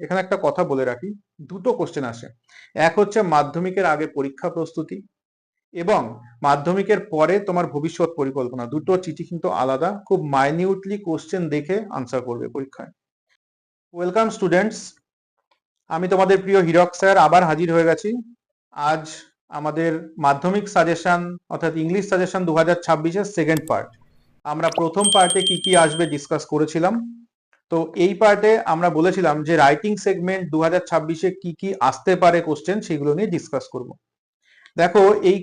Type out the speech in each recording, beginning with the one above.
এখানে একটা কথা বলে রাখি, দুটো কোশ্চেন আসে। এক হচ্ছে মাধ্যমিকের আগে পরীক্ষা প্রস্তুতি এবং মাধ্যমিকের পরে তোমার ভবিষ্যৎ পরিকল্পনা। দুটো চিঠি কিন্তু আলাদা, খুব মাইনিউটলি কোশ্চেন দেখে আনসার করবে পরীক্ষায়। ওয়েলকাম স্টুডেন্টস আমি তোমাদের প্রিয় হিরক স্যার আবার হাজির হয়ে গেছি। আজ আমাদের মাধ্যমিক সাজেশন অর্থাৎ ইংলিশ সাজেশন দু হাজার ছাব্বিশের সেকেন্ড পার্ট আমরা প্রথম পার্টে কি কি আসবে ডিসকাস করেছিলাম। তো এই পার্টে আমরা বলেছিলাম যে রাইটিং সেগমেন্ট দু হাজার ছাব্বিশে কি কি আসতে পারে কোশ্চেন সেগুলো নিয়ে ডিসকাস করব। দেখো, এই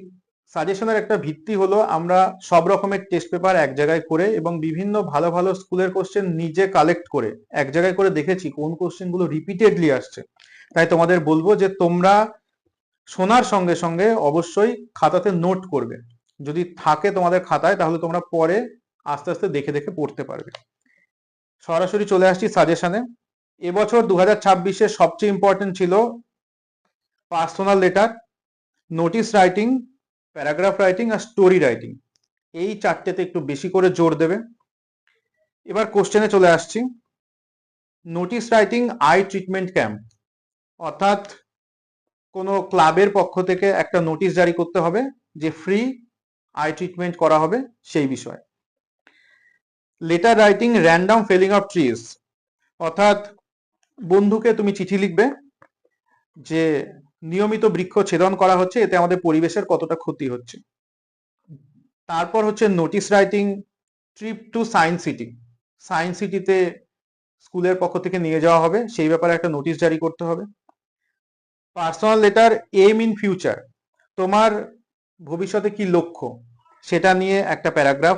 সাজেশনের একটা ভিত্তি হলো আমরা সব রকমের টেস্ট পেপার এক জায়গায় করে এবং বিভিন্ন ভালো ভালো স্কুলের কোশ্চেন নিজে কালেক্ট করে, এক জায়গায় করে দেখেছি কোন কোশ্চেনগুলো রিপিটেডলি আসছে। তাই তোমাদের বলব যে তোমরা শোনার সঙ্গে সঙ্গে অবশ্যই খাতাতে নোট করবে। যদি থাকে তোমাদের খাতায় তাহলে তোমরা পরে আস্তে আস্তে দেখে দেখে পড়তে পারবে। সরাসরি চলে আসছি সাজেশনে এবছর দু হাজার ছাব্বিশে সবচেয়ে ইম্পর্টেন্ট ছিল personal letter notice writing paragraph writing আর স্টোরি রাইটিং এই চারটেতে একটু বেশি করে জোর দেবে। এবার কোশ্চেনে চলে আসছি। Notice writing eye treatment camp অর্থাৎ কোনো ক্লাবের পক্ষ থেকে একটা নোটিশ জারি করতে হবে, যে ফ্রি আই ট্রিটমেন্ট করা হবে সেই বিষয়ে। Letter writing random felling of trees অর্থাৎ বন্ধুকে তুমি চিঠি লিখবে যে নিয়মিত বৃক্ষ ছেদন করা হচ্ছে, এতে আমাদের পরিবেশের কতটা ক্ষতি হচ্ছে। তারপর হচ্ছে notice writing trip to science city science সিটিতে স্কুলের পক্ষ থেকে নিয়ে যাওয়া হবে, সেই ব্যাপারে একটা নোটিশ জারি করতে হবে। Personal letter aim in future তোমার ভবিষ্যতে কি লক্ষ্য? সেটা নিয়ে একটা প্যারাগ্রাফ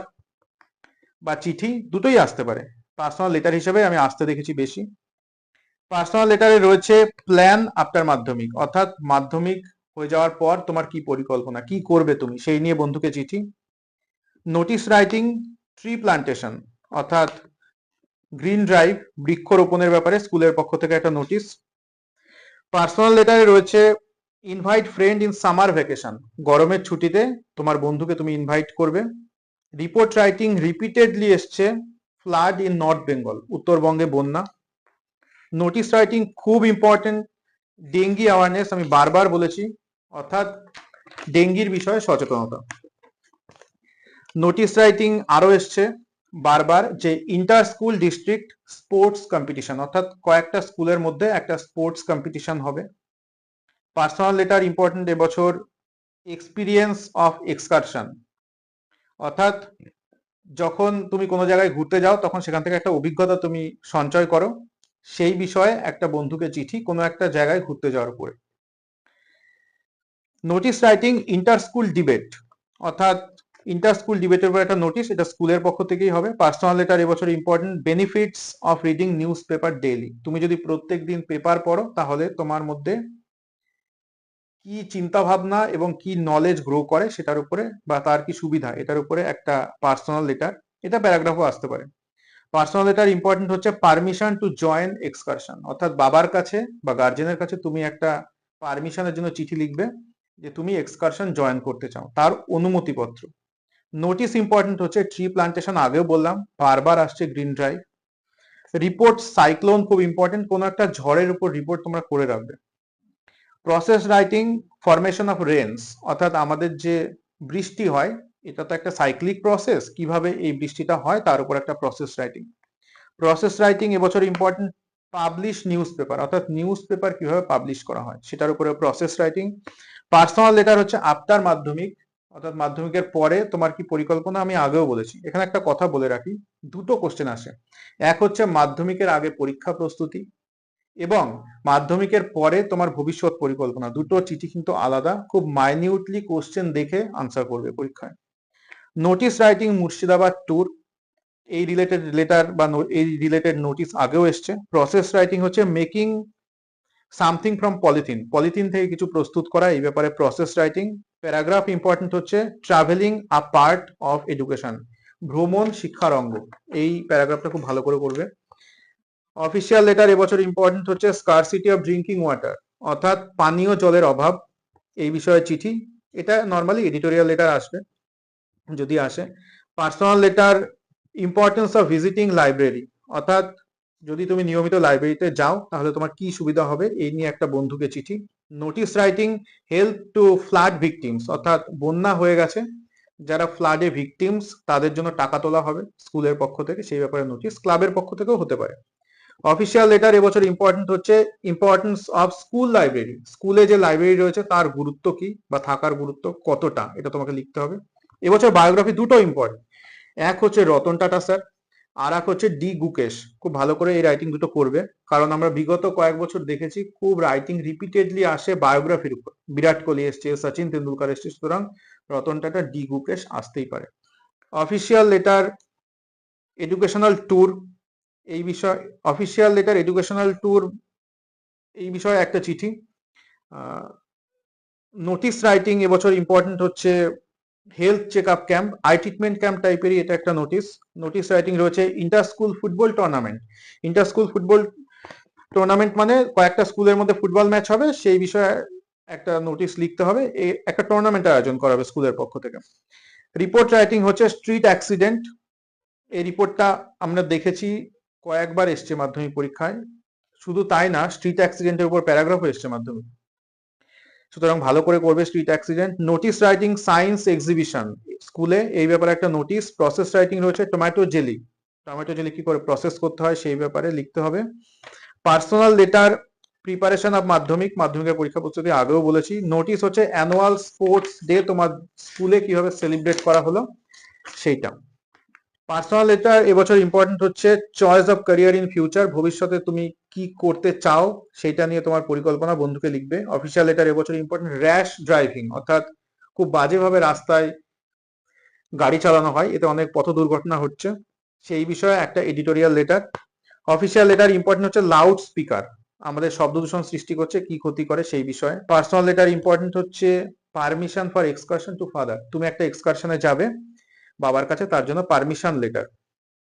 বা চিঠি দুটোই আসতে পারে। পার্সোনাল লেটার হিসেবে আমি আসতে দেখেছি বেশি। পার্সোনাল লেটারে রয়েছে প্ল্যান আফটার মাধ্যমিক। অর্থাৎ মাধ্যমিক হয়ে যাওয়ার পর তোমার কি পরিকল্পনা, কি করবে তুমি, সেই নিয়ে বন্ধুকে চিঠি। নোটিশ রাইটিং ট্রি প্লান্টেশন অর্থাৎ গ্রিন ড্রাইভ বৃক্ষরোপণের ব্যাপারে স্কুলের পক্ষ থেকে একটা নোটিশ পার্সোনাল লেটারে রয়েছে invite friend in summer vacation গরমের ছুটিতে তোমার বন্ধুকে তুমি ইনভাইট করবে। রিপোর্ট রাইটিং রিপিটেডলি এসছে ফ্লাড ইন নর্থ বেঙ্গল উত্তরবঙ্গে বন্যা। নোটিশ রাইটিং খুব ইম্পর্টেন্ট ডেঙ্গি অ্যাওয়ারনেস আমি বারবার বলেছি, অর্থাৎ ডেঙ্গির বিষয়ে সচেতনতা। নোটিশ রাইটিং আরও এসছে বারবার যে inter school district sports competition অর্থাৎ কয়েকটা স্কুলের মধ্যে একটা স্পোর্টস কম্পিটিশন হবে। পার্সোনাল লেটার ইম্পর্টেন্ট এবছর এক্সপিরিয়েন্স অফ এক্সকারশন অর্থাৎ যখন তুমি কোনো জায়গায় ঘুরতে যাও, তখন সেখান থেকে একটা অভিজ্ঞতা তুমি সঞ্চয় করো। সেই বিষয়ে একটা বন্ধুকে চিঠি কোনো একটা জায়গায় ঘুরতে যাওয়ার উপরে। Notice writing inter school debate অর্থাৎ ইন্টার স্কুল ডিবেটের উপর একটা নোটিশ এটা স্কুলের পক্ষ থেকেই হবে। পার্সোনাল লেটার এবছর important benefits of reading newspaper daily তুমি যদি প্রত্যেক দিন পেপার পড়ো, তাহলে তোমার মধ্যে কি চিন্তা ভাবনা এবং কি নলেজ গ্রো করে সেটার উপরে বা তার কি সুবিধা, এটার উপরে একটা পার্সোনাল লেটার এটা প্যারাগ্রাফও আসতে পারে। পার্সোনাল লেটার ইম্পর্টেন্ট হচ্ছে পারমিশন টু জয়েন এক্সকারশন অর্থাৎ বাবার কাছে বা গার্জেনের কাছে তুমি একটা পারমিশনের জন্য চিঠি লিখবে যে তুমি এক্সকারশন জয়েন করতে চাও, তার অনুমতিপত্র। নোটিস ইম্পর্টেন্ট হচ্ছে ট্রি প্লান্টেশন আগেও বললাম, বারবার আসছে গ্রিন ড্রাইভ রিপোর্ট সাইক্লোন খুব ইম্পর্টেন্ট কোনো একটা ঝড়ের উপর রিপোর্ট তোমরা করে রাখবে। Process writing formation of rains অর্থাৎ আমাদের যে বৃষ্টি হয়, এটা তো একটা সাইক্লিক প্রসেস কীভাবে এই বৃষ্টিটা হয়, তার উপর একটা প্রসেস রাইটিং প্রসেস রাইটিং এবছর ইম্পর্টেন্ট পাবলিশ নিউজ পেপার অর্থাৎ নিউজ পেপার কীভাবে পাবলিশ করা হয়, সেটার উপরে প্রসেস রাইটিং পার্সোনাল লেটার হচ্ছে আফটার মাধ্যমিক, অর্থাৎ মাধ্যমিকের পরে তোমার কি পরিকল্পনা, আমি আগেও বলেছি। এখানে একটা কথা বলে রাখি, দুটো কোশ্চেন আসে। এক হচ্ছে মাধ্যমিকের আগে পরীক্ষা প্রস্তুতি এবং মাধ্যমিকের পরে তোমার ভবিষ্যৎ পরিকল্পনা। দুটো চিঠি কিন্তু আলাদা, খুব মাইনিউটলি কোশ্চেন দেখে আনসার করবে পরীক্ষায়। নোটিস রাইটিং মুর্শিদাবাদ ট্যুর এই রিলেটেড লেটার বা এই রিলেটেড নোটিস আগেও এসছে। প্রসেস রাইটিং হচ্ছে making something from polythene polythene থেকে কিছু প্রস্তুত করা, এই ব্যাপারে প্রসেস রাইটিং প্যারাগ্রাফ ইম্পর্টেন্ট হচ্ছে travelling a part of education ভ্রমণ শিক্ষার অঙ্গ। এই প্যারাগ্রাফটা খুব ভালো করে করবে অফিসিয়াল লেটার এবছর ইম্পর্টেন্ট হচ্ছে স্কারসিটি অফ ড্রিঙ্কিং ওয়াটার অর্থাৎ পানীয় জলের অভাব, এই বিষয়ে চিঠি। এটা নর্মালি এডিটোরিয়াল লেটার আসবে, যদি আসে। Personal letter importance of visiting library অর্থাৎ যদি তুমি নিয়মিত লাইব্রেরিতে যাও, তাহলে তোমার কি সুবিধা হবে? এই নিয়ে একটা বন্ধুকে চিঠি। Notice writing help to flood victims অর্থাৎ বন্যা হয়ে গেছে। যারা ফ্লাডে ভিকটিমস তাদের জন্য টাকা তোলা হবে স্কুলের পক্ষ থেকে, সেই ব্যাপারে নোটিশ ক্লাবের পক্ষ থেকেও হতে পারে। অফিসিয়াল লেটার এবছর ইম্পর্টেন্ট হচ্ছে ইম্পর্টেন্স অফ স্কুল লাইব্রেরি স্কুলে যে লাইব্রেরি রয়েছে, তার গুরুত্ব কি বা থাকার গুরুত্ব কতটা? এটা তোমাকে লিখতে হবে। এবছর বায়োগ্রাফি দুটো ইম্পর্টেন্ট এক হচ্ছে রতন টাটা স্যার, আর এক হচ্ছে ডি গুকেশ। খুব ভালো করে এই রাইটিং দুটো করবে, কারণ আমরা বিগত কয়েক বছর দেখেছি খুব রাইটিং রিপিটেডলি আসে বায়োগ্রাফির উপর। বিরাট কোহলি এসছে, সচিন তেন্ডুলকার এসছে, সুতরাং রতন টাটা, ডি গুকেশ আসতেই পারে। অফিসিয়াল লেটার এডুকেশনাল ট্যুর এই বিষয় অফিসিয়াল লেটার এডুকেশনাল ট্যুর এই বিষয়ে একটা চিঠি। নোটিশ রাইটিং এবছর ইম্পর্টেন্ট হচ্ছে health check up camp eye treatment camp টাইপেরই এটা একটা নোটিশ নোটিস রাইটিং রয়েছে inter school football tournament inter school football tournament মানে কয়েকটা স্কুলের মধ্যে ফুটবল ম্যাচ হবে, সেই বিষয়ে একটা নোটিশ লিখতে হবে। একটা টুর্নামেন্ট আয়োজন করা হবে স্কুলের পক্ষ থেকে। রিপোর্ট রাইটিং হচ্ছে স্ট্রিট অ্যাক্সিডেন্ট এই রিপোর্টটা আমরা দেখেছি কয়েকবার এসছে মাধ্যমিক পরীক্ষায়। শুধু তাই না স্ট্রিট অ্যাক্সিডেন্টের উপর প্যারাগ্রাফও এসছে মাধ্যমিক। সুতরাং ভালো করে করবে street accident notice writing science exhibition স্কুলে এই ব্যাপারে একটা নোটিশ প্রসেস রাইটিং রয়েছে টমেটো জেলি টমেটো জেলি কি করে প্রসেস করতে হয় সেই ব্যাপারে লিখতে হবে। পার্সোনাল লেটার প্রিপারেশন অফ মাধ্যমিক। মাধ্যমিকের পরীক্ষা প্রস্তুতি আগেও বলেছি। নোটিশ হচ্ছে অ্যানুয়াল স্পোর্টস ডে তোমার স্কুলে কীভাবে সেলিব্রেট করা হলো, সেইটা। পার্সোনাল লেটার এবছর ইম্পর্টেন্ট হচ্ছে choice of career in future ভবিষ্যতে তুমি কি করতে চাও সেটা নিয়ে তোমার পরিকল্পনা বন্ধুকে লিখবে। অফিসিয়াল লেটার এবছর ইম্পর্টেন্ট র্যাশ ড্রাইভিং অর্থাৎ খুব বাজেভাবে রাস্তায় গাড়ি চালানো হয়, এতে অনেক পথ দুর্ঘটনা হচ্ছে। সেই বিষয়ে একটা editorial letter official letter important হচ্ছে লাউড স্পিকার আমাদের শব্দ দূষণ সৃষ্টি করছে, কি ক্ষতি করে সেই বিষয়ে। পার্সোনাল লেটার ইম্পর্টেন্ট হচ্ছে permission for excursion to father তুমি একটা এক্সকারশনে যাবে। বাবার কাছে তার জন্য permission letter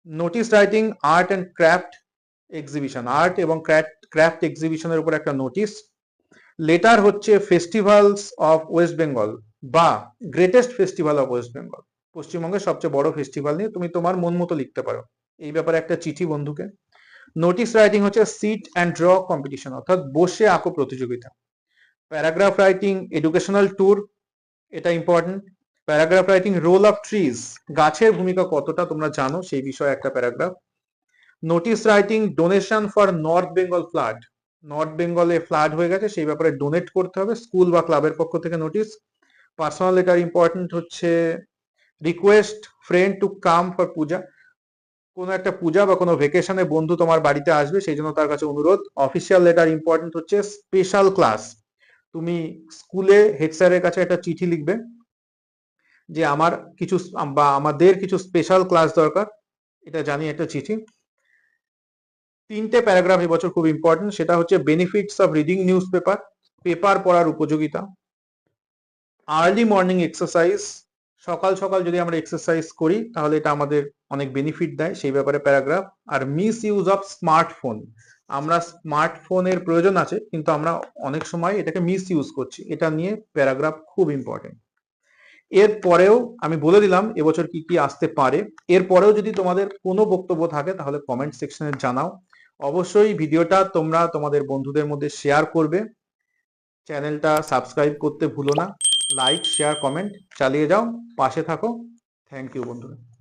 notice writing art and craft exhibition art এবং ক্রাফট এক্সিবিশনের উপর একটা নোটিশ লেটার হচ্ছে ফেস্টিভ্যালস অফ ওয়েস্ট বেঙ্গল বা greatest festival of West Bengal পশ্চিমবঙ্গের সবচেয়ে বড় ফেস্টিভ্যাল নিয়ে তুমি তোমার মন মতো লিখতে পারো, এই ব্যাপারে একটা চিঠি বন্ধুকে নোটিশ রাইটিং হচ্ছে সিট অ্যান্ড ড্র কম্পিটিশন অর্থাৎ বসে আঁকো প্রতিযোগিতা প্যারাগ্রাফ রাইটিং এডুকেশনাল ট্যুর এটা important paragraph writing role of trees গাছের ভূমিকা কতটা তোমরা জানো? সেই বিষয়ে একটা paragraph notice writing donation for North Bengal flood North বেঙ্গলে ফ্লাড হয়ে গেছে, সেই ব্যাপারে ডোনেট করতে হবে। স্কুল বা ক্লাবের পক্ষ থেকে নোটিশ পার্সোনাল লেটার ইম্পর্টেন্ট হচ্ছে। Request friend to come for Puja. কোনো একটা পূজা বা কোনো ভেকেশনে বন্ধু তোমার বাড়িতে আসবে, সেই জন্য তার কাছে অনুরোধ। অফিসিয়াল লেটার ইম্পর্টেন্ট হচ্ছে স্পেশাল ক্লাস তুমি স্কুলে হেড স্যারের কাছে একটা চিঠি লিখবে। যে আমার কিছু বা আমাদের কিছু স্পেশাল ক্লাস দরকার, এটা জানি একটা চিঠি। তিনটে প্যারাগ্রাফ এবছর খুব ইম্পর্টেন্ট সেটা হচ্ছে benefits of reading newspaper paper পড়ার উপযোগিতা। আর্লি মর্নিং এক্সারসাইজ সকাল সকাল যদি আমরা এক্সারসাইজ করি, তাহলে এটা আমাদের অনেক বেনিফিট দেয়, সেই ব্যাপারে প্যারাগ্রাফ আর মিস ইউজ অফ স্মার্টফোন আমরা স্মার্টফোনের প্রয়োজন আছে, কিন্তু আমরা অনেক সময় এটাকে মিস ইউজ করছি। এটা নিয়ে প্যারাগ্রাফ খুব ইম্পর্টেন্ট এর পরেও আমি বলে দিলাম, এবছর কি কি আসতে পারে। এর পরেও যদি তোমাদের কোনো বক্তব্য থাকে, তাহলে কমেন্ট সেকশনে জানাও। অবশ্যই ভিডিওটা তোমরা তোমাদের বন্ধুদের মধ্যে শেয়ার করবে। চ্যানেলটা সাবস্ক্রাইব করতে ভুলো না। লাইক শেয়ার কমেন্ট চালিয়ে যাও। পাশে থাকো। থ্যাংক ইউ বন্ধুরা।